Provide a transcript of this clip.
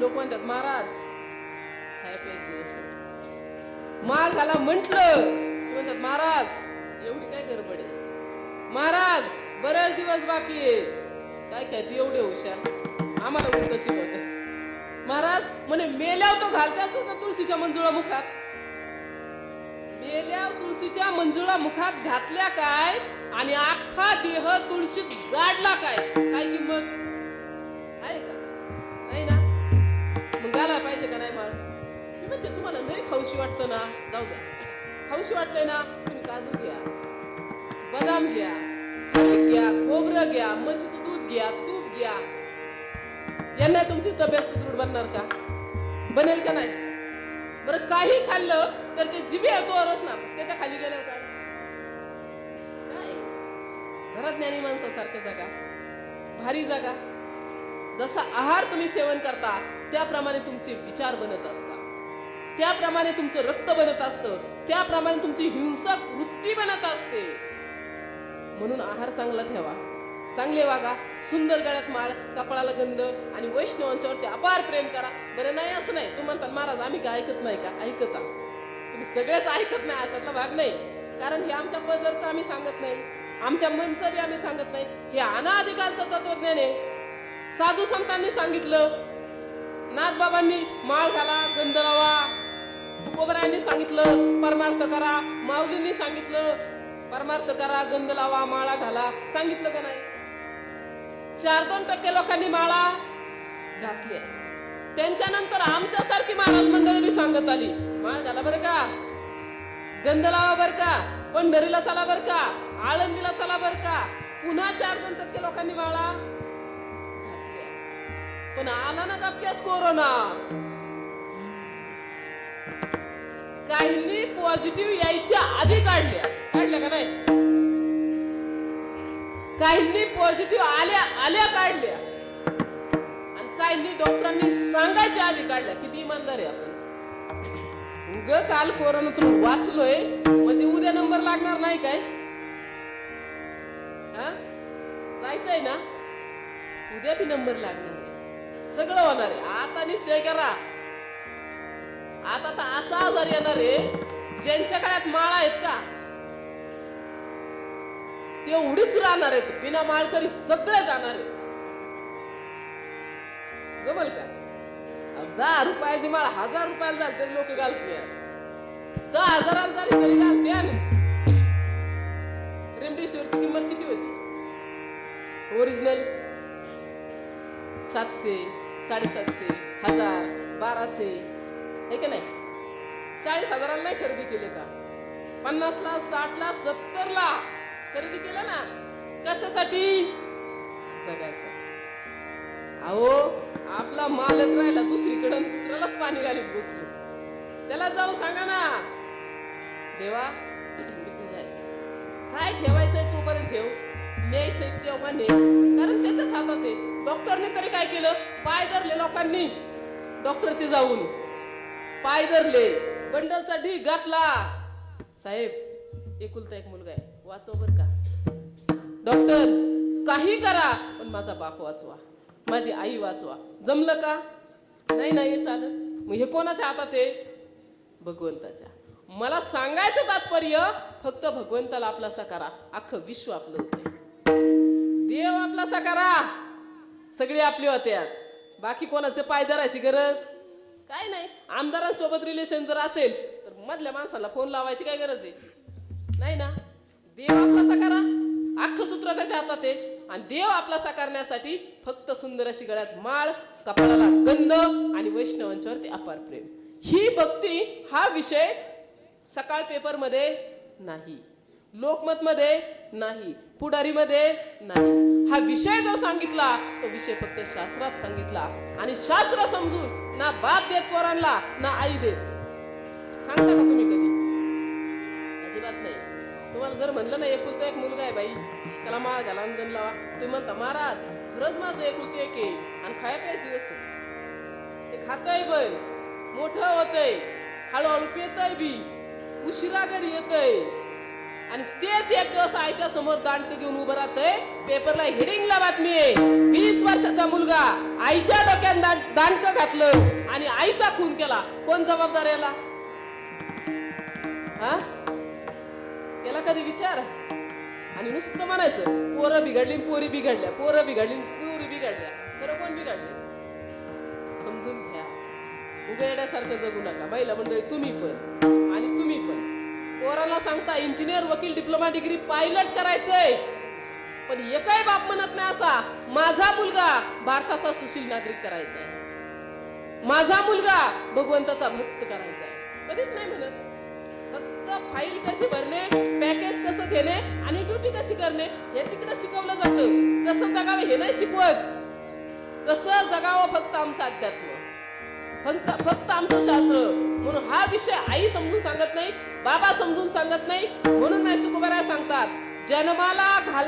लोक म्हणतात महाराज. खाय प्यायचे दिवस घाला म्हंटल. म्हणतात महाराज एवढी काय गडबड आहे? महाराज बरेच दिवस बाकी आहेत. काय काय ती एवढे हुशार? आम्हाला उलट शिकवतात महाराज म्हणे मेल्यावर तो घालते असतोस ना तुळशीच्या मंजुळा मुखात? मेल्या तुळशीच्या मंजुळा मुखात घातल्या काय? आणि अख्खा देह तुळशीत गाडला काय? काय किंमत? मग पाहिजे का नाही मग मी म्हणते तुम्हाला नाही खाऊशी वाटतं ना? जाऊ द्या. खाऊशी वाटतंय ना? तुम्ही काजू घ्या बदाम घ्या खारीक घ्या खोबरं घ्या म्हशीचं दूध घ्या तूप घ्या. यांना तुमची तब्येत सुदृढ बनणार का? बनेल का नाही? बरं काही खाल्लं तर ते जिबे तोरच ना. त्याच्याखाली गेलं का? जरा ज्ञानी माणसासारखं जागा. भारी जागा. जसा आहार तुम्ही सेवन करता त्याप्रमाणे तुमचे विचार बनत असतात. त्याप्रमाणे तुमचं रक्त बनत असतं. त्याप्रमाणे तुमची हिंसक वृत्ती बनत असते. म्हणून आहार चांगला ठेवा. चांगले वागा. सुंदर गळ्यात माळ कपाळाला गंध आणि वैष्णवांच्यावरती अपार प्रेम करा. बरं नाही असं नाही. तुम्ही म्हणतात महाराज आम्ही काय ऐकत नाही का? ऐकता. तुम्ही सगळेच ऐकत नाही अशातला भाग नाही. कारण हे आमच्या पदरचं आम्ही सांगत नाही. आमच्या मनचं बी आम्ही सांगत नाही. हे अनाधिकालचं तत्वज्ञान आहे. साधू संतांनी सांगितलं. नाथबाबांनी माळ घाला गंध लावा. तुकोबरायांनी सांगितलं परमार्थ करा. माऊलींनी सांगितलं परमार्थ करा गंध लावा माळा घाला. सांगितलं का नाही? चार दोन टक्के लोकांनी माळा घातल्या. त्यांच्यानंतर आमच्यासारखी महाराज मंडळी सांगत आली. माळ घाला बरं का? गंध लावा बरं का? पंढरीला चला बरं का? आळंदीला चला बरं का? पुन्हा चार दोन टक्के लोकांनी माळा पण आला ना गपक्यास कोरोना. काहींनी पॉझिटिव्ह यायच्या आधी काढल्या. काढल्या का नाही? काहींनी पॉझिटिव्ह आल्या आल्या काढल्या. आणि काहींनी डॉक्टरांनी सांगायच्या आधी काढल्या. किती इमानदार आहे आपण. उग काल कोरोनातून वाचलोय म्हणजे उद्या नंबर लागणार नाही काय? हा? जायचंय ना? उद्या बी नंबर लागणार. सगळं होणार आहे. आता निश्चय करा. आता तर असा आजार येणार आहे ज्यांच्या काळात माळा आहेत का? तेवढीच राहणार आहेत. बिना माळकरी सगळे जाणार आहेत. जमल का? दहा रुपयाची माळ हजार रुपयाला झाली तरी लोक घालते दहा हजाराला झाली तरी घालते रेमडेसिवीरची किंमत किती होती? ओरिजिनल सातशे. साडेसातशे हजार बाराशे. आहे का नाही? चाळीस हजाराला नाही खरेदी केले का? पन्नासला साठला सत्तरला खरेदी केलं ना? कशासाठी? जगायसाठी अहो आपला मालक राहिला दुसरीकडं दुसऱ्यालाच पाणी घालीत बसलो. त्याला जाऊ सांगा ना. देवा मी तुझा काय ठेवायचंय तोपर्यंत ठेव. न्यायचं तेव्हा ने कारण त्याच्याच हातात आहे. डॉक्टरने तरी काय केलं? पाय धरले लोकांनी. डॉक्टरचे जाऊन. पाय धरले. बंडलचा ढी घातला. साहेब एकुलता एक मुलगा आहे. वाचव बर का. डॉक्टर काही करा. पण माझा बाप वाचवा. माझी आई वाचवा. जमलं का? नाही नाही आलं. मग हे कोणाच्या हातात आहे? भगवंताच्या. मला सांगायचं तात्पर्य फक्त भगवंताला आपलासा करा अख्खं विश्व आपलं होतं देव आपला करा सगळी आपली होत्यात बाकी कोणाचे पाय धरायची गरज? काय नाही. आमदारांसोबत रिलेशन जर असेल तर मधल्या माणसाला फोन लावायची काय गरज आहे? नाही ना? देव आपला करा अख्खं सूत्र त्याच्या हातात आहे. आणि देव आपला करण्यासाठी फक्त सुंदर अशी गळ्यात माळ कपाळाला गंध आणि वैष्णवांच्यावरती अपार प्रेम. ही भक्ती हा विषय सकाळ पेपरमध्ये नाही. लोकमतमध्ये नाही. पुढारीमध्ये नाही. हा विषय जो सांगितला तो विषय फक्त शास्त्रात सांगितला. आणि शास्त्र समजून ना बाप देत पोरांना ना आई देत. सांगता का तुम्ही कधी? अजिबात नाही. तुम्हाला जर म्हणलं ना एकुलता एक मुलगा आहे बाई त्याला माळ घाला आणि गण लावा. तुम्ही म्हणता महाराज खरंच माझं एकुलती एक आहे. आणि खाय प्यायची दिवस ते खातय पण मोठं होतंय. हळूहळू पेतय बी. उशिरा घरी येतय. आणि तेच एक दिवस आईच्या समोर दांडक घेऊन उभं राहतंय. पेपरला हेडिंगला बातमी आहे. वीस वर्षाचा मुलगा आईच्या डोक्यात दांडक घातलं आणि आईचा खून केला. कोण जबाबदार याला? हा? केला कधी विचार? आणि नुसतं म्हणायचं पोरं बिघडली पोरी बिघडल्या पोरं बिघडली पोरी बिघडल्या. खरं कोण बिघडले? समजून घ्या. उभे येण्यासारखं जगू नका. महिला मंडळी तुम्ही पण. पोराला सांगता इंजिनियर वकील डिप्लोमा डिग्री पायलट करायचंय. पण एकही बाप म्हणत नाही असा माझा मुलगा भारताचा सुशील नागरिक करायचा आहे माझा मुलगा भगवंताचा भक्त करायचा आहे कधीच नाही म्हणत. फक्त फाईल कशी भरणे पॅकेज कसं घेणे आणि ड्युटी कशी करणे हे तिकडे शिकवलं जातं. कसं जगावं हे नाही शिकवत. कसं जगावं फक्त आमचं अध्यात्म. फक्त फक्त आमचं शास्त्र. म्हणून हा विषय आई समजून सांगत नाही बाबा समजून सांगत नाही म्हणून नाही तुकोबाराय सांगतात जन्माला घाल